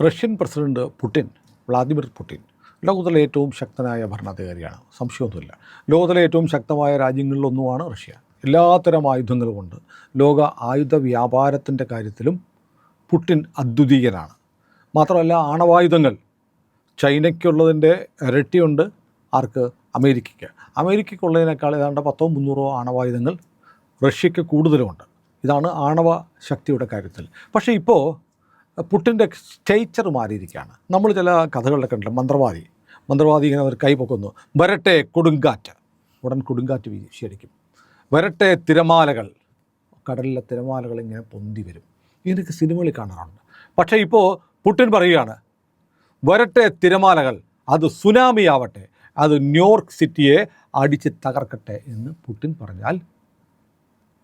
Russian president Putin Vladimir Putin ലോകത്തിലെ ഏറ്റവും ശക്തനായ ഭരണാധികാരിയാണ്. സംശയമൊന്നുമില്ല. ലോകത്തിലെ ഏറ്റവും ശക്തമായ രാജ്യങ്ങളിലൊന്നുമാണ് റഷ്യ. എല്ലാത്തരം ആയുധങ്ങൾ കൊണ്ട് ലോക ആയുധ വ്യാപാരത്തിന്റെ കാര്യത്തിലും പുടിൻ അദ്വിതീയനാണ്. മാത്രമല്ല ആണവായുധങ്ങൾ. ചൈനയ്ക്കുള്ളതിന്റെ ഇരട്ടിയുണ്ട് ആർക്ക്? അമേരിക്കയ്ക്ക്. അമേരിക്കയ്ക്കുള്ളതിനേക്കാൾ ഏതാണ്ട് പത്തോ മുന്നൂറോ ആണവായുധങ്ങൾ റഷ്യയ്ക്ക് കൂടുതലുമുണ്ട്. ഇതാണ് ആണവ ശക്തിയുടെ കാര്യത്തിൽ. പക്ഷേ ഇപ്പോൾ പുട്ടിന്റെ സ്റ്റേച്ചർ മാറിയിരിക്കുകയാണ്. നമ്മൾ ചില കഥകളിലൊക്കെ കണ്ടില്ല മന്ത്രവാദി. മന്ത്രവാദി ഇങ്ങനെ അവർ കൈ പൊക്കുന്നു. വരട്ടെ കൊടുങ്കാറ്റ്. ഉടൻ കൊടുങ്കാറ്റ് വീശിയടിക്കും വരട്ടെ തിരമാലകൾ. കടലിലെ തിരമാലകൾ ഇങ്ങനെ പൊന്തി വരും. ഇങ്ങനെയൊക്കെ സിനിമകളിൽ കാണാറുണ്ട്. പക്ഷേ ഇപ്പോൾ പുട്ടിൻ പറയുകയാണ് വരട്ടെ തിരമാലകൾ. അത് സുനാമി ആവട്ടെ. അത് ന്യൂയോർക്ക് സിറ്റിയെ അടിച്ച് തകർക്കട്ടെ എന്ന് പുട്ടിൻ പറഞ്ഞാൽ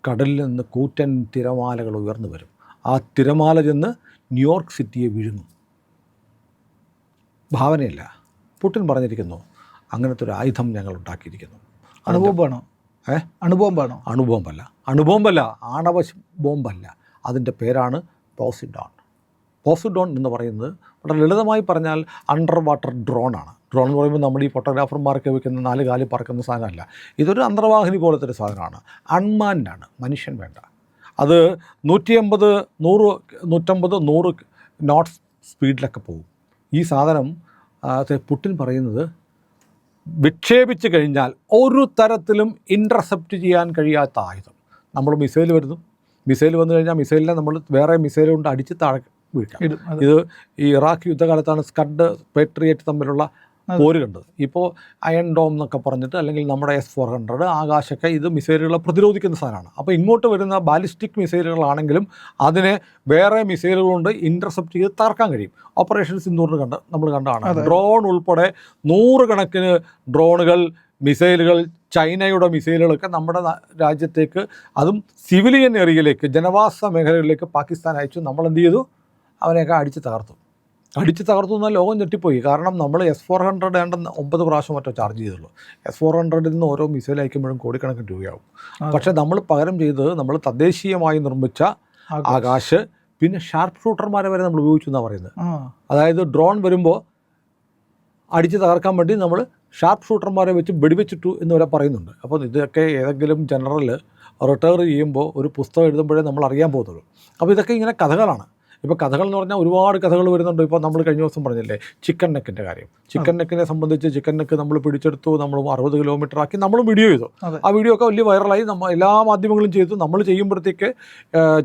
കടലിൽ നിന്ന് കൂറ്റൻ തിരമാലകൾ ഉയർന്നു വരും. ആ തിരമാല ചെന്ന് ന്യൂയോർക്ക് സിറ്റിയെ വിഴുങ്ങും. ഭാവനയല്ല. പുട്ടിൻ പറഞ്ഞിരിക്കുന്നു അങ്ങനത്തെ ഒരു ആയുധം ഞങ്ങൾ ഉണ്ടാക്കിയിരിക്കുന്നു അണുബോംബാണോ ഏ? അണുബോംബാണോ? അണുബോംബല്ല. അണുബോംബല്ല ആണവ ബോംബല്ല അതിന്റെ പേരാണ് പോസിഡോൺ. പോസിഡോൺ എന്ന് പറയുന്നത് വളരെ ലളിതമായി പറഞ്ഞാൽ അണ്ടർ വാട്ടർ ഡ്രോണാണ്. ഡ്രോൺ എന്ന് പറയുമ്പോൾ നമ്മൾ ഈ ഫോട്ടോഗ്രാഫർമാർക്ക് വെക്കുന്ന നാല് കാലിൽ പറക്കുന്ന സാധനമല്ല. ഇതൊരു അന്തർവാഹിനി പോലത്തെ ഒരു സാധനമാണ്. അൺമാൻഡാണ്. മനുഷ്യൻ വേണ്ട. അത് നൂറ്റി അമ്പത് നൂറ് നൂറ്റമ്പത് നൂറ് നോട്ട് സ്പീഡിലൊക്കെ പോകും. ഈ സാധനം പുട്ടിൻ പറയുന്നത് വിക്ഷേപിച്ച് കഴിഞ്ഞാൽ ഒരു തരത്തിലും ഇന്റർസെപ്റ്റ് ചെയ്യാൻ കഴിയാത്ത ആയുധം. നമ്മൾ മിസൈൽ വരുന്നു. മിസൈൽ വന്നു കഴിഞ്ഞാൽ മിസൈലിനെ നമ്മൾ വേറെ മിസൈൽ കൊണ്ട് അടിച്ച് താഴെ വീഴ്ക്കാം ഇത് ഈ ഇറാഖ് യുദ്ധകാലത്താണ് സ്കഡ് പേട്രിയറ്റ് തമ്മിലുള്ള പോര് കണ്ടത്. ഇപ്പോൾ അയൺ ഡോം എന്നൊക്കെ പറഞ്ഞിട്ട് അല്ലെങ്കിൽ നമ്മുടെ എസ് ഫോർ ഹൺഡ്രഡ് ആകാശൊക്കെ ഇത് മിസൈലുകളെ പ്രതിരോധിക്കുന്ന സാധനമാണ്. അപ്പോൾ ഇങ്ങോട്ട് വരുന്ന ബാലിസ്റ്റിക് മിസൈലുകളാണെങ്കിലും അതിനെ വേറെ മിസൈലുകൾ കൊണ്ട് ഇന്റർസെപ്റ്റ് ചെയ്ത് തകർക്കാൻ കഴിയും. ഓപ്പറേഷൻ സിന്ദൂറിന് കണ്ട് നമ്മൾ കണ്ടതാണ്. ഡ്രോൺ ഉൾപ്പെടെ നൂറുകണക്കിന് ഡ്രോണുകൾ മിസൈലുകൾ ചൈനയുടെ മിസൈലുകളൊക്കെ നമ്മുടെ രാജ്യത്തേക്ക് അതും സിവിലിയൻ ഏരിയയിലേക്ക് ജനവാസ മേഖലകളിലേക്ക് പാകിസ്ഥാൻ അയച്ചു. നമ്മൾ എന്ത് ചെയ്തു? അവനെയൊക്കെ അടിച്ച് തകർത്തു. അടിച്ച് തകർത്തു എന്നാൽ ലോകം ഞെട്ടിപ്പോയി. കാരണം നമ്മൾ എസ് ഫോർ ഹൺഡ്രഡ് ഏണ്ട ഒമ്പത് പ്രാവശ്യം മറ്റോ ചാർജ് ചെയ്തുള്ളൂ. എസ് ഫോർ ഹൺഡ്രഡിൽ നിന്ന് ഓരോ മിസൈൽ അയക്കുമ്പോഴും കോടിക്കണക്കിന് രൂപയാവും. പക്ഷേ നമ്മൾ പകരം ചെയ്തത് നമ്മൾ തദ്ദേശീയമായി നിർമ്മിച്ച ആകാശ്. ആകാശ് പിന്നെ ഷാർപ്പ് ഷൂട്ടർമാരെ വരെ നമ്മൾ ഉപയോഗിച്ചു എന്നാണ് പറയുന്നത്. അതായത് ഡ്രോൺ വരുമ്പോൾ അടിച്ച് തകർക്കാൻ വേണ്ടി നമ്മൾ ഷാർപ്പ് ഷൂട്ടർമാരെ വെച്ച് വെടിവെച്ചിട്ടു എന്ന് വരെ പറയുന്നുണ്ട്. അപ്പോൾ ഇതൊക്കെ ഏതെങ്കിലും ജനറൽ റിട്ടയർ ചെയ്യുമ്പോൾ ഒരു പുസ്തകം എഴുതുമ്പോഴേ നമ്മൾ അറിയാൻ പോകുന്നുള്ളൂ അപ്പോൾ ഇതൊക്കെ ഇങ്ങനെ കഥകളാണ്. ഇപ്പോൾ കഥകൾ എന്ന് പറഞ്ഞാൽ ഒരുപാട് കഥകൾ വരുന്നുണ്ട്. ഇപ്പോൾ നമ്മൾ കഴിഞ്ഞ ദിവസം പറഞ്ഞില്ലേ ചിക്കൻ നെക്കിന്റെ കാര്യം. ചിക്കൻ നെക്കിനെ സംബന്ധിച്ച് ചിക്കൻ നെക്ക് നമ്മൾ പിടിച്ചെടുത്തു നമ്മൾ അറുപത് കിലോമീറ്റർ ആക്കി നമ്മളും വീഡിയോ ചെയ്തു. ആ വീഡിയോ ഒക്കെ വലിയ വൈറലായി നമ്മൾ എല്ലാ മാധ്യമങ്ങളും ചെയ്തു. നമ്മൾ ചെയ്യുമ്പോഴത്തേക്ക്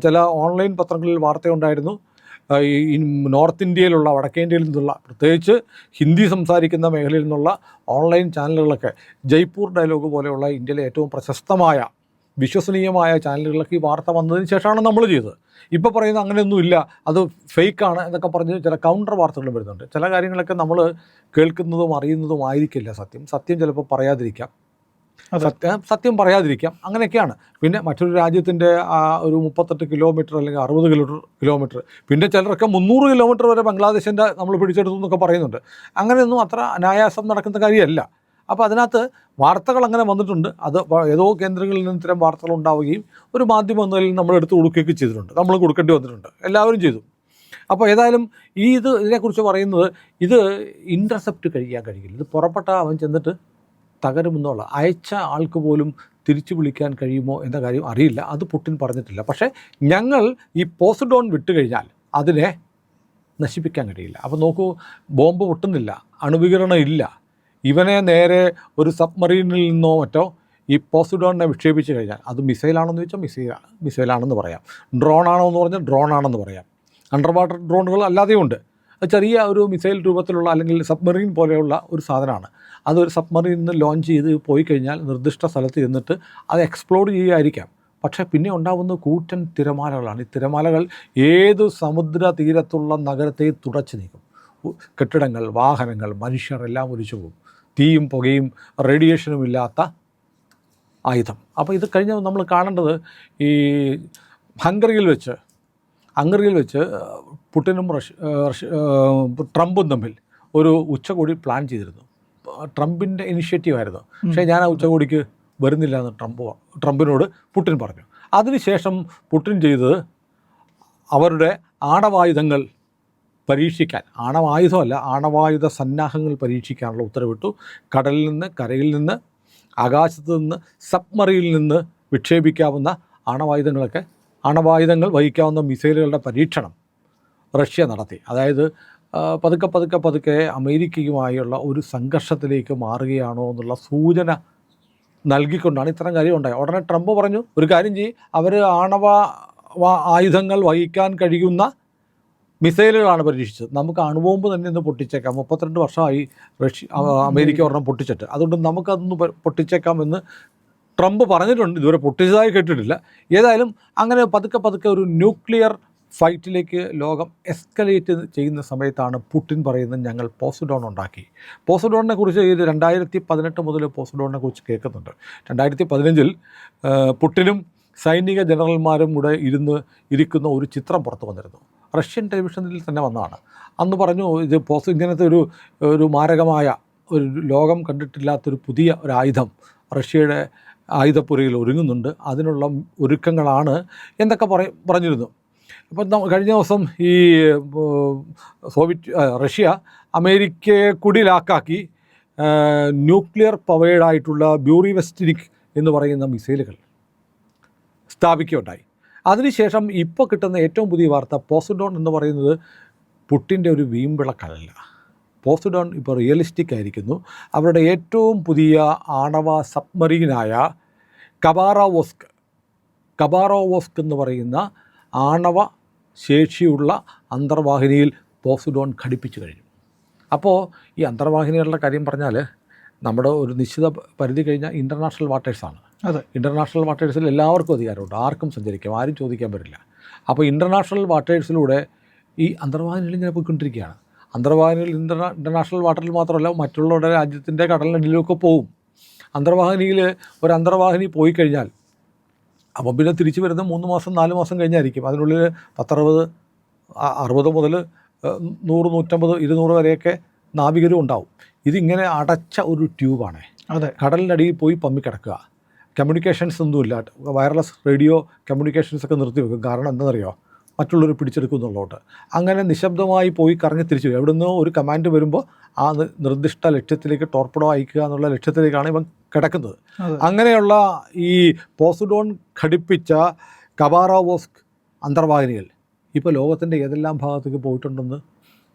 ചില ഓൺലൈൻ പത്രങ്ങളിൽ വാർത്തയുണ്ടായിരുന്നു. ഈ ഈ നോർത്ത് ഇന്ത്യയിലുള്ള വടക്കേ ഇന്ത്യയിൽ നിന്നുള്ള പ്രത്യേകിച്ച് ഹിന്ദി സംസാരിക്കുന്ന മേഖലയിൽ നിന്നുള്ള ഓൺലൈൻ ചാനലുകളൊക്കെ ജയ്പൂർ ഡയലോഗ് പോലെയുള്ള ഇന്ത്യയിലെ ഏറ്റവും പ്രശസ്തമായ വിശ്വസനീയമായ ചാനലുകളിലൊക്കെ ഈ വാർത്ത വന്നതിന് ശേഷമാണ് നമ്മൾ ചെയ്തത്. ഇപ്പോൾ പറയുന്നത് അങ്ങനെയൊന്നുമില്ല. അത് ഫേക്കാണ് എന്നൊക്കെ പറഞ്ഞ് ചില കൗണ്ടർ വാർത്തകൾ വരുന്നുണ്ട്. ചില കാര്യങ്ങളൊക്കെ നമ്മൾ കേൾക്കുന്നതും അറിയുന്നതും ആയിരിക്കില്ല സത്യം. സത്യം ചിലപ്പോൾ പറയാതിരിക്കാം. സത്യം സത്യം പറയാതിരിക്കാം. അങ്ങനെയൊക്കെയാണ്. പിന്നെ മറ്റൊരു രാജ്യത്തിന്റെ ആ ഒരു മുപ്പത്തെട്ട് കിലോമീറ്റർ അല്ലെങ്കിൽ അറുപത് കിലോമീറ്റർ കിലോമീറ്റർ. പിന്നെ ചിലരൊക്കെ മുന്നൂറ് കിലോമീറ്റർ വരെ ബംഗ്ലാദേശിന്റെ നമ്മൾ പിടിച്ചെടുത്തു എന്നൊക്കെ പറയുന്നുണ്ട്. അങ്ങനെയൊന്നും അത്ര അനായാസം നടക്കുന്ന കാര്യമല്ല. അപ്പോൾ അതിനകത്ത് വാർത്തകൾ അങ്ങനെ വന്നിട്ടുണ്ട്. അത് ഏതോ കേന്ദ്രങ്ങളിൽ നിന്ന് ഇത്തരം വാർത്തകൾ ഉണ്ടാവുകയും ഒരു മാധ്യമം എന്നതിൽ നമ്മൾ എടുത്ത് കൊടുക്കുകയൊക്കെ ചെയ്തിട്ടുണ്ട്. നമ്മൾ കൊടുക്കേണ്ടി വന്നിട്ടുണ്ട്. എല്ലാവരും ചെയ്തു. അപ്പോൾ ഏതായാലും ഈ ഇത് ഇതിനെക്കുറിച്ച് പറയുന്നത് ഇത് ഇന്റർസെപ്റ്റ് കഴിയാൻ കഴിയില്ല. ഇത് പുറപ്പെട്ട അവൻ ചെന്നിട്ട് തകരുമെന്നുള്ള അയച്ച ആൾക്ക് പോലും തിരിച്ചു വിളിക്കാൻ കഴിയുമോ എന്ന കാര്യം അറിയില്ല. അത് പുട്ടിൻ പറഞ്ഞിട്ടില്ല. പക്ഷേ ഞങ്ങൾ ഈ പോസിഡോൺ വിട്ട് കഴിഞ്ഞാൽ അതിനെ നശിപ്പിക്കാൻ കഴിയില്ല. അപ്പോൾ നോക്കൂ ബോംബ് പൊട്ടുന്നില്ല അണുവികരണം ഇല്ല. ഇവനെ നേരെ ഒരു സബ്മറീനിൽ നിന്നോ മറ്റോ ഈ പോസിഡോണിനെ വിക്ഷേപിച്ച് കഴിഞ്ഞാൽ അത് മിസൈലാണെന്ന് ചോദിച്ചാൽ മിസൈലാണ് മിസൈലാണെന്ന് പറയാം. ഡ്രോൺ ആണോ എന്ന് പറഞ്ഞാൽ ഡ്രോൺ ആണെന്ന് പറയാം. അണ്ടർ വാട്ടർ ഡ്രോണുകൾ അല്ലാതെയും ഉണ്ട്. അത് ചെറിയ ഒരു മിസൈൽ രൂപത്തിലുള്ള അല്ലെങ്കിൽ സബ്മറീൻ പോലെയുള്ള ഒരു സാധനമാണ്. അതൊരു സബ്മറീനിൽ നിന്ന് ലോഞ്ച് ചെയ്ത് പോയി കഴിഞ്ഞാൽ നിർദ്ദിഷ്ട സ്ഥലത്ത് ചെന്നിട്ട് അത് എക്സ്പ്ലോഡ് ചെയ്യുകയായിരിക്കാം. പക്ഷേ പിന്നെ ഉണ്ടാകുന്ന കൂറ്റൻ തിരമാലകളാണ്. ഈ തിരമാലകൾ ഏത് സമുദ്ര തീരത്തുള്ള നഗരത്തെ തുടച്ചു നീക്കും. കെട്ടിടങ്ങൾ വാഹനങ്ങൾ മനുഷ്യർ എല്ലാം ഒലിച്ചു പോകും. തീയും പുകയും റേഡിയേഷനും ഇല്ലാത്ത ആയുധം. അപ്പോൾ ഇത് കഴിഞ്ഞ നമ്മൾ കാണേണ്ടത് ഈ ഹംഗറിയിൽ വെച്ച് ഹംഗറിയിൽ വെച്ച് പുടിനും റഷ്യ റഷ്യ ട്രംപും തമ്മിൽ ഒരു ഉച്ചകോടി പ്ലാൻ ചെയ്തിരുന്നു. ട്രംപിന്റെ ഇനിഷ്യേറ്റീവ് ആയിരുന്നു. പക്ഷേ ഞാൻ ആ ഉച്ചകോടിക്ക് വരുന്നില്ല എന്ന് ട്രംപ് ട്രംപിനോട് പുടിൻ പറഞ്ഞു. അതിനുശേഷം പുടിൻ ചെയ്തത് അവരുടെ ആണവായുധങ്ങൾ പരീക്ഷിക്കാൻ. ആണവായുധമല്ല ആണവായുധ സന്നാഹങ്ങൾ പരീക്ഷിക്കാനുള്ള ഉത്തരവിട്ടു. കടലിൽ നിന്ന് കരയിൽ നിന്ന് ആകാശത്ത് നിന്ന് സബ്മറിയിൽ നിന്ന് വിക്ഷേപിക്കാവുന്ന ആണവായുധങ്ങളൊക്കെ ആണവായുധങ്ങൾ വഹിക്കാവുന്ന മിസൈലുകളുടെ പരീക്ഷണം റഷ്യ നടത്തി. അതായത് പതുക്കെ പതുക്കെ പതുക്കെ അമേരിക്കയുമായുള്ള ഒരു സംഘർഷത്തിലേക്ക് മാറുകയാണോ എന്നുള്ള സൂചന നൽകിക്കൊണ്ടാണ് ഇത്തരം കാര്യം ഉണ്ടായത്. ഉടനെ ട്രംപ് പറഞ്ഞു ഒരു കാര്യം ചെയ്യും അവർ ആണവ ആയുധങ്ങൾ വഹിക്കാൻ കഴിയുന്ന മിസൈലുകളാണ് പരീക്ഷിച്ചത്. നമുക്ക് അണുബോംബ് തന്നെ ഇന്ന് പൊട്ടിച്ചേക്കാം. മുപ്പത്തിരണ്ട് വർഷമായി റഷ്യ അമേരിക്ക ഒരെണ്ണം പൊട്ടിച്ചിട്ട്. അതുകൊണ്ട് നമുക്കതൊന്ന് പൊട്ടിച്ചേക്കാം എന്ന് ട്രംപ് പറഞ്ഞിട്ടുണ്ട്. ഇതുവരെ പൊട്ടിച്ചതായി കേട്ടിട്ടില്ല. ഏതായാലും അങ്ങനെ പതുക്കെ പതുക്കെ ഒരു ന്യൂക്ലിയർ ഫൈറ്റിലേക്ക് ലോകം എസ്കലേറ്റ് ചെയ്യുന്ന സമയത്താണ് പുട്ടിൻ പറയുന്നത് ഞങ്ങൾ പോസ്റ്റ്ഡോൺ ഉണ്ടാക്കി. പോസ്റ്റ്ഡോണിനെ കുറിച്ച് ഇത് രണ്ടായിരത്തി പതിനെട്ട് മുതൽ പോസ്റ്റ്ഡോണിനെ കുറിച്ച് കേൾക്കുന്നുണ്ട്. രണ്ടായിരത്തി പതിനഞ്ചിൽ പുട്ടിനും സൈനിക ജനറൽമാരും കൂടെ ഇരുന്ന് ഇരിക്കുന്ന ഒരു ചിത്രം പുറത്തു വന്നിരുന്നു. റഷ്യൻ ടെലിവിഷനിൽ തന്നെ വന്നതാണ്. അന്ന് പറഞ്ഞു ഇത് പോസ്റ്റ് ഇങ്ങനത്തെ ഒരു ഒരു മാരകമായ ഒരു ലോകം കണ്ടിട്ടില്ലാത്തൊരു പുതിയ ഒരു ആയുധം റഷ്യയുടെ ആയുധപ്പുരയിൽ ഒരുങ്ങുന്നുണ്ട്. അതിനുള്ള ഒരുക്കങ്ങളാണ് എന്നൊക്കെ പറ പറഞ്ഞിരുന്നു. അപ്പം കഴിഞ്ഞ ദിവസം ഈ സോവിയറ്റ് റഷ്യ അമേരിക്കയെ കുടിലാക്കാക്കി ന്യൂക്ലിയർ പവേഡായിട്ടുള്ള ബ്യൂറി വെസ്റ്റിനിക് എന്ന് പറയുന്ന മിസൈലുകൾ സ്ഥാപിക്കുകയുണ്ടായി. അതിനുശേഷം ഇപ്പോൾ കിട്ടുന്ന ഏറ്റവും പുതിയ വാർത്ത പോസിഡോൺ എന്ന് പറയുന്നത് പുട്ടിന്റെ ഒരു വീമ്പിളക്കല്ല. പോസിഡോൺ ഇപ്പോൾ റിയലിസ്റ്റിക് ആയിരിക്കുന്നു. അവരുടെ ഏറ്റവും പുതിയ ആണവ സബ്മറീനായ കബാറോവോസ്ക് കബാറോവോസ്ക് എന്ന് പറയുന്ന ആണവ ശേഷിയുള്ള അന്തർവാഹിനിയിൽ പോസിഡോൺ ഘടിപ്പിച്ചു കഴിഞ്ഞു. അപ്പോൾ ഈ അന്തർവാഹിനികളുടെ കാര്യം പറഞ്ഞാൽ നമ്മുടെ ഒരു നിശ്ചിത പരിധി കഴിഞ്ഞാൽ ഇന്റർനാഷണൽ വാട്ടേഴ്സാണ്. അതെ ഇന്റർനാഷണൽ വാട്ടേഴ്സിൽ എല്ലാവർക്കും അധികാരമുണ്ട്. ആർക്കും സഞ്ചരിക്കാം ആരും ചോദിക്കാൻ പറ്റില്ല. അപ്പോൾ ഇന്റർനാഷണൽ വാട്ടേഴ്സിലൂടെ ഈ അന്തർവാഹിനികൾ ഇങ്ങനെ പോയിക്കൊണ്ടിരിക്കുകയാണ്. അന്തർവാഹിനികൾ ഇന്റർനാ ഇന്റർനാഷണൽ വാട്ടറിൽ മാത്രമല്ല മറ്റുള്ളവരുടെ രാജ്യത്തിന്റെ കടലിനടിയിലൊക്കെ പോവും. അന്തർവാഹിനിയിൽ ഒരു അന്തർവാഹിനി പോയി കഴിഞ്ഞാൽ അപ്പം പിന്നെ തിരിച്ചു വരുന്ന മൂന്ന് മാസം നാല് മാസം കഴിഞ്ഞായിരിക്കും. അതിനുള്ളിൽ പത്തറുപത് അറുപത് മുതൽ നൂറ് നൂറ്റമ്പത് ഇരുന്നൂറ് വരെയൊക്കെ നാവികരും ഉണ്ടാവും. ഇതിങ്ങനെ അടച്ച ഒരു ട്യൂബാണ്. അതെ. കടലിനടിയിൽ പോയി പമ്മിക്കിടക്കുക. കമ്മ്യൂണിക്കേഷൻസ് ഒന്നുമില്ല. വയർലെസ് റേഡിയോ കമ്മ്യൂണിക്കേഷൻസൊക്കെ നിർത്തി വെക്കും. കാരണം എന്താണെന്നറിയോ? മറ്റുള്ളവർ പിടിച്ചെടുക്കും എന്നുള്ളതുകൊണ്ട്. അങ്ങനെ നിശബ്ദമായി പോയി കറങ്ങി തിരിച്ചു വരും. എവിടുന്ന് ഒരു കമാൻഡ് വരുമ്പോൾ ആ നിർദ്ദിഷ്ട ലക്ഷ്യത്തിലേക്ക് ടോർപ്പിഡോ അയക്കുക എന്നുള്ള ലക്ഷ്യത്തിലേക്കാണ് ഇവൻ കിടക്കുന്നത്. അങ്ങനെയുള്ള ഈ പോസിഡോൺ ഘടിപ്പിച്ച കബാറോവോസ്ക് അന്തർവാഹിനികൾ ഇപ്പോൾ ലോകത്തിന്റെ ഏതെല്ലാം ഭാഗത്തേക്ക് പോയിട്ടുണ്ടെന്ന്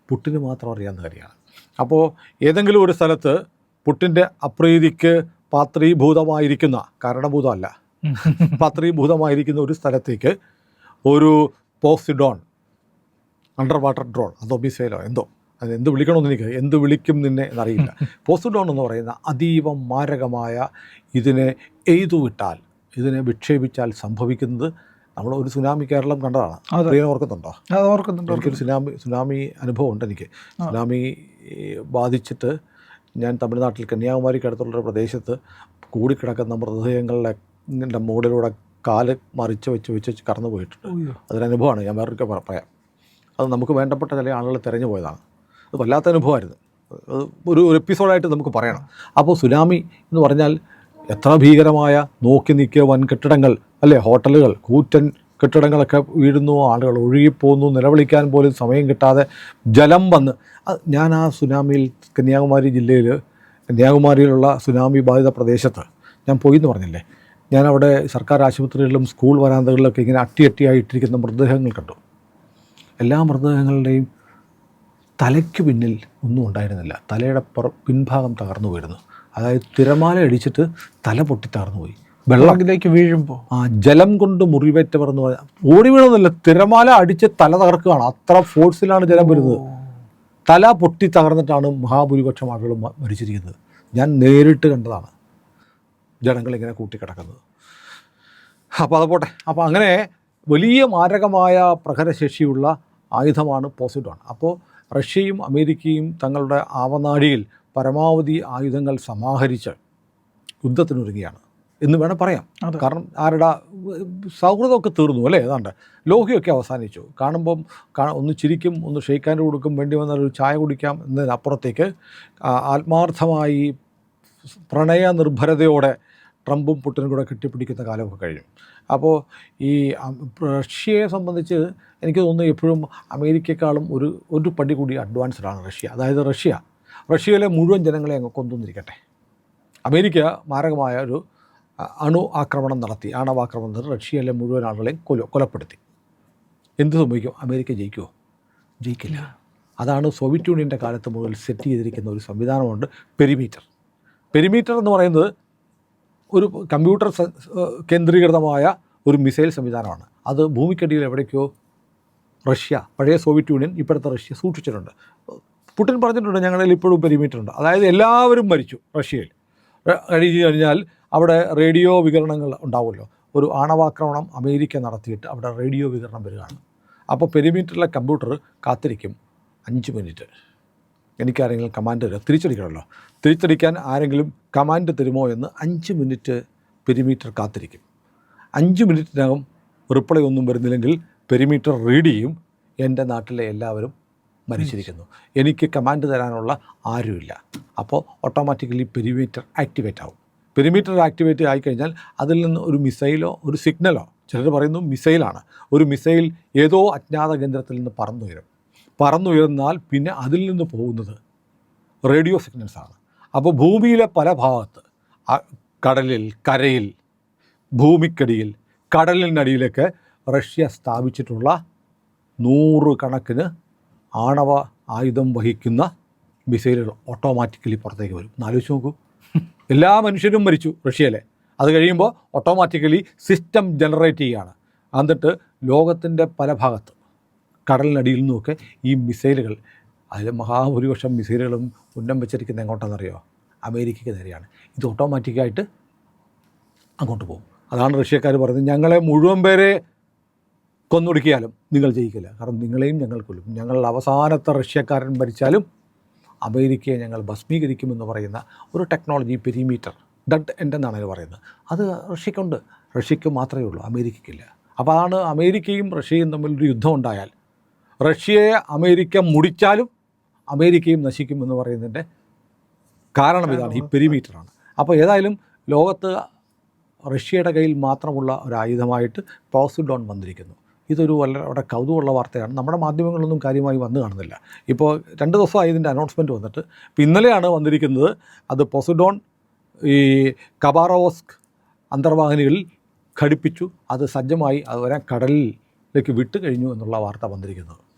പുട്ടിന് മാത്രം അറിയാവുന്ന കാര്യമാണ്. അപ്പോൾ ഏതെങ്കിലും ഒരു സ്ഥലത്ത് പുട്ടിന്റെ അപ്രീതിക്ക് പാത്രീഭൂതമായിരിക്കുന്ന കാരണഭൂതമല്ല. പാത്രീഭൂതമായിരിക്കുന്ന ഒരു സ്ഥലത്തേക്ക് ഒരു പോസിഡോൺ അണ്ടർ വാട്ടർ ഡ്രോൺ അതോ മിസൈലോ എന്തോ അത് എന്ത് വിളിക്കണമെന്ന് എനിക്ക് എന്ത് വിളിക്കും നിന്നെ എന്നറിയില്ല. പോസിഡോൺ എന്ന് പറയുന്ന അതീവ മാരകമായ ഇതിനെ എയ്തു വിട്ടാൽ ഇതിനെ വിക്ഷേപിച്ചാൽ സംഭവിക്കുന്നത് നമ്മൾ ഒരു സുനാമി കേരളം കണ്ടതാണ്. അതെ. പ്രിയനെ ഓർക്കുന്നുണ്ടോ? ഓർക്കുന്നുണ്ട് എനിക്കൊരു സുനാമി സുനാമി അനുഭവം ഉണ്ട് എനിക്ക് സുനാമി ബാധിച്ചിട്ട് ഞാൻ തമിഴ്നാട്ടിൽ കന്യാകുമാരിക്ക് അടുത്തുള്ളൊരു പ്രദേശത്ത് കൂടിക്കിടക്കുന്ന മൃതദേഹങ്ങളുടെ എന്റെ മുകളിലൂടെ കാൽ മറിച്ച് വെച്ച് വെച്ച് വെച്ച് കടന്നു പോയിട്ടുണ്ട്. അതൊരനുഭവമാണ് ഞാൻ വേറൊരു പറ- പറയാം. അത് നമുക്ക് വേണ്ടപ്പെട്ട ചില ആളുകൾ തിരഞ്ഞു പോയതാണ്. അത് വല്ലാത്ത അനുഭവമായിരുന്നു. അത് ഒരു ഒരു എപ്പിസോഡായിട്ട് നമുക്ക് പറയണം. അപ്പോൾ സുനാമി എന്ന് പറഞ്ഞാൽ എത്ര ഭീകരമായ നോക്കി നിൽക്കിയ വൻകെട്ടിടങ്ങൾ അല്ലേ? ഹോട്ടലുകൾ കൂറ്റൻ കെട്ടിടങ്ങളൊക്കെ വീഴുന്നു ആളുകൾ ഒഴുകിപ്പോകുന്നു നിലവിളിക്കാൻ പോലും സമയം കിട്ടാതെ ജലം വന്ന്. ഞാൻ ആ സുനാമിയിൽ കന്യാകുമാരി ജില്ലയിൽ കന്യാകുമാരിയിലുള്ള സുനാമി ബാധിത പ്രദേശത്ത് ഞാൻ പോയി എന്ന് പറഞ്ഞില്ലേ? ഞാൻ അവിടെ സർക്കാർ ആശുപത്രികളിലും സ്കൂൾ വരാന്തകളിലൊക്കെ ഇങ്ങനെ അട്ടിയട്ടിയായിട്ടിരിക്കുന്ന മൃതദേഹങ്ങൾ കണ്ടു. എല്ലാ മൃതദേഹങ്ങളുടെയും തലയ്ക്ക് പിന്നിൽ ഒന്നും ഉണ്ടായിരുന്നില്ല. തലയുടെ പിൻഭാഗം തകർന്നു പോയിരുന്നു. അതായത് തിരമാല അടിച്ചിട്ട് തല പൊട്ടി തകർന്നു പോയി. വെള്ളത്തിലേക്ക് വീഴുമ്പോൾ ആ ജലം കൊണ്ട് മുറിവേറ്റവർ എന്ന് പറയാം ഓടി വീണതല്ല തിരമാല അടിച്ച് തല തകർക്കുകയാണ്. അത്ര ഫോഴ്സിലാണ് ജലം വരുന്നത്. തല പൊട്ടി തകർന്നിട്ടാണ് മഹാഭൂരിപക്ഷം ആളുകൾ മരിച്ചിരിക്കുന്നത്. ഞാൻ നേരിട്ട് കണ്ടതാണ് ജനങ്ങൾ ഇങ്ങനെ കൂട്ടിക്കിടക്കുന്നത്. അപ്പോൾ അത് പോട്ടെ. അപ്പോൾ അങ്ങനെ വലിയ മാരകമായ പ്രഹരശേഷിയുള്ള ആയുധമാണ് പോസിഡോൺ. അപ്പോൾ റഷ്യയും അമേരിക്കയും തങ്ങളുടെ ആവനാഴിയിൽ പരമാവധി ആയുധങ്ങൾ സമാഹരിച്ച് യുദ്ധത്തിനൊരുങ്ങിയാണ് എന്ന് വേണം പറയാം. കാരണം ആരുടെ സൗഹൃദമൊക്കെ തീർന്നു അല്ലേ? ഏതാണ്ട് ലോഹിയൊക്കെ അവസാനിച്ചു. കാണുമ്പം ഒന്ന് ചിരിക്കും ഒന്ന് ഷെയ്ക്കാൻ കൊടുക്കും വേണ്ടി വന്നാൽ ഒരു ചായ കുടിക്കാം എന്നതിനപ്പുറത്തേക്ക് ആത്മാർത്ഥമായി പ്രണയ നിർഭരതയോടെ ട്രംപും പുട്ടിനും കൂടെ കെട്ടിപ്പിടിക്കുന്ന കാലമൊക്കെ കഴിഞ്ഞു. അപ്പോൾ ഈ റഷ്യയെ സംബന്ധിച്ച് എനിക്ക് തോന്നുന്നു എപ്പോഴും അമേരിക്കയെക്കാളും ഒരു ഒരു പടി കൂടി അഡ്വാൻസ്ഡ് ആണ് റഷ്യ. അതായത് റഷ്യ. റഷ്യയിലെ മുഴുവൻ ജനങ്ങളെ അങ്ങ് കൊന്നുന്നിരിക്കട്ടെ. അമേരിക്ക മാരകമായ ഒരു അണു ആക്രമണം നടത്തി. ആണവാക്രമണം നടത്തി. റഷ്യയിലെ മുഴുവൻ ആളുകളെയും കൊല കൊലപ്പെടുത്തി. എന്ത് സംഭവിക്കും? അമേരിക്ക ജയിക്കുമോ ജയിക്കില്ല. അതാണ് സോവിയറ്റ് യൂണിയന്റെ കാലത്ത് മുതൽ സെറ്റ് ചെയ്തിരിക്കുന്ന ഒരു സംവിധാനമുണ്ട് പെരിമീറ്റർ. പെരിമീറ്റർ എന്ന് പറയുന്നത് ഒരു കമ്പ്യൂട്ടർ കേന്ദ്രീകൃതമായ ഒരു മിസൈൽ സംവിധാനമാണ്. അത് ഭൂമിക്കടിയിൽ എവിടേക്കോ റഷ്യ പഴയ സോവിയറ്റ് യൂണിയൻ ഇപ്പോഴത്തെ റഷ്യ സൂക്ഷിച്ചിട്ടുണ്ട്. പുടിൻ പറഞ്ഞിട്ടുണ്ട് ഞങ്ങളിൽ ഇപ്പോഴും പെരിമീറ്റർ ഉണ്ട് അതായത് എല്ലാവരും മരിച്ചു റഷ്യയിൽ. കഴിഞ്ഞു കഴിഞ്ഞ് കഴിഞ്ഞാൽ അവിടെ റേഡിയോ വികരണങ്ങൾ ഉണ്ടാവുമല്ലോ. ഒരു ആണവാക്രമണം അമേരിക്ക നടത്തിയിട്ട് അവിടെ റേഡിയോ വികരണം വരികയാണ്. അപ്പോൾ പെരിമീറ്ററിലെ കമ്പ്യൂട്ടർ കാത്തിരിക്കും. അഞ്ച് മിനിറ്റ്. എനിക്കാരെങ്കിലും കമാൻഡ് തരുമോ? തിരിച്ചടിക്കണമല്ലോ. തിരിച്ചടിക്കാൻ ആരെങ്കിലും കമാൻഡ് തരുമോ എന്ന് അഞ്ച് മിനിറ്റ് പെരിമീറ്റർ കാത്തിരിക്കും. അഞ്ച് മിനിറ്റിനകം റിപ്ലൈ ഒന്നും വരുന്നില്ലെങ്കിൽ പെരിമീറ്റർ റീഡ് ചെയ്യും. എന്റെ നാട്ടിലെ എല്ലാവരും മരിച്ചിരിക്കുന്നു. എനിക്ക് കമാൻഡ് തരാനുള്ള ആരുമില്ല. അപ്പോൾ ഓട്ടോമാറ്റിക്കലി പെരിമീറ്റർ ആക്ടിവേറ്റ് ആവും. പെരിമീറ്റർ ആക്ടിവേറ്റ് ആയിക്കഴിഞ്ഞാൽ അതിൽ നിന്ന് ഒരു മിസൈലോ ഒരു സിഗ്നലോ ചിലർ പറയുന്നു മിസൈലാണ് ഒരു മിസൈൽ ഏതോ അജ്ഞാത കേന്ദ്രത്തിൽ നിന്ന് പറന്നുയരും. പറന്നുയർന്നാൽ പിന്നെ അതിൽ നിന്ന് പോകുന്നത് റേഡിയോ സിഗ്നൽസാണ് അപ്പോൾ ഭൂമിയിലെ പല ഭാഗത്ത് കടലിൽ കരയിൽ ഭൂമിക്കടിയിൽ കടലിനടിയിലൊക്കെ റഷ്യ സ്ഥാപിച്ചിട്ടുള്ള നൂറുകണക്കിന് ആണവ ആയുധം വഹിക്കുന്ന മിസൈലുകൾ ഓട്ടോമാറ്റിക്കലി പുറത്തേക്ക് വരും. എന്നാലോചിച്ച് നോക്കൂ. എല്ലാ മനുഷ്യരും മരിച്ചു റഷ്യയിലെ. അത് കഴിയുമ്പോൾ ഓട്ടോമാറ്റിക്കലി സിസ്റ്റം ജനറേറ്റ് ചെയ്യുകയാണ് എന്നിട്ട് ലോകത്തിന്റെ പല ഭാഗത്ത് കടലിനടിയിൽ നിന്നുമൊക്കെ ഈ മിസൈലുകൾ അതിൽ മഹാഭൂരിപക്ഷം മിസൈലുകളും ഉന്നം വെച്ചിരിക്കുന്നത് എങ്ങോട്ടാണെന്നറിയോ? അമേരിക്കയ്ക്ക് നേരെയാണ്. ഇത് ഓട്ടോമാറ്റിക്കായിട്ട് അങ്ങോട്ട് പോകും. അതാണ് റഷ്യക്കാർ പറയുന്നത്. ഞങ്ങളെ മുഴുവൻ പേരെ കൊന്നൊടുക്കിയാലും നിങ്ങൾ ജയിക്കില്ല. കാരണം നിങ്ങളെയും ഞങ്ങൾ കൊല്ലും ഞങ്ങൾ അവസാനത്തെ റഷ്യക്കാരൻ ഭരിച്ചാലും അമേരിക്കയെ ഞങ്ങൾ ഭസ്മീകരിക്കുമെന്ന് പറയുന്ന ഒരു ടെക്നോളജി പെരിമീറ്റർ ഡഡ് എൻഡ് എന്നാണ് ഇത് പറയുന്നത്. അത് റഷ്യക്കുണ്ട്. റഷ്യക്ക് മാത്രമേ ഉള്ളൂ അമേരിക്കയ്ക്കില്ല അപ്പോൾ അതാണ് അമേരിക്കയും റഷ്യയും തമ്മിലൊരു യുദ്ധം ഉണ്ടായാൽ. റഷ്യയെ അമേരിക്ക മുടിച്ചാലും അമേരിക്കയും നശിക്കുമെന്ന് പറയുന്നതിന്റെ കാരണം ഇതാണ്. ഈ പെരിമീറ്ററാണ് അപ്പോൾ ഏതായാലും ലോകത്ത് റഷ്യയുടെ കയ്യിൽ മാത്രമുള്ള ഒരു ആയുധമായിട്ട് പോസിഡോൺ വന്നിരിക്കുന്നു. ഇതൊരു വളരെ വളരെ കൗതുകമുള്ള വാർത്തയാണ്. നമ്മുടെ മാധ്യമങ്ങളിലൊന്നും കാര്യമായി വന്നു കാണുന്നില്ല. ഇപ്പോൾ രണ്ട് ദിവസമായി ഇതിന്റെ അനൗൺസ്മെന്റ് വന്നിട്ട്. ഇപ്പോൾ ഇന്നലെയാണ് വന്നിരിക്കുന്നത് അത് പോസിഡോൺ ഈ കബാറോസ്ക് അന്തർവാഹിനികളിൽ ഘടിപ്പിച്ചു. അത് സജ്ജമായി അതുവരെ കടലിലേക്ക് വിട്ടു കഴിഞ്ഞു എന്നുള്ള വാർത്ത വന്നിരിക്കുന്നത്.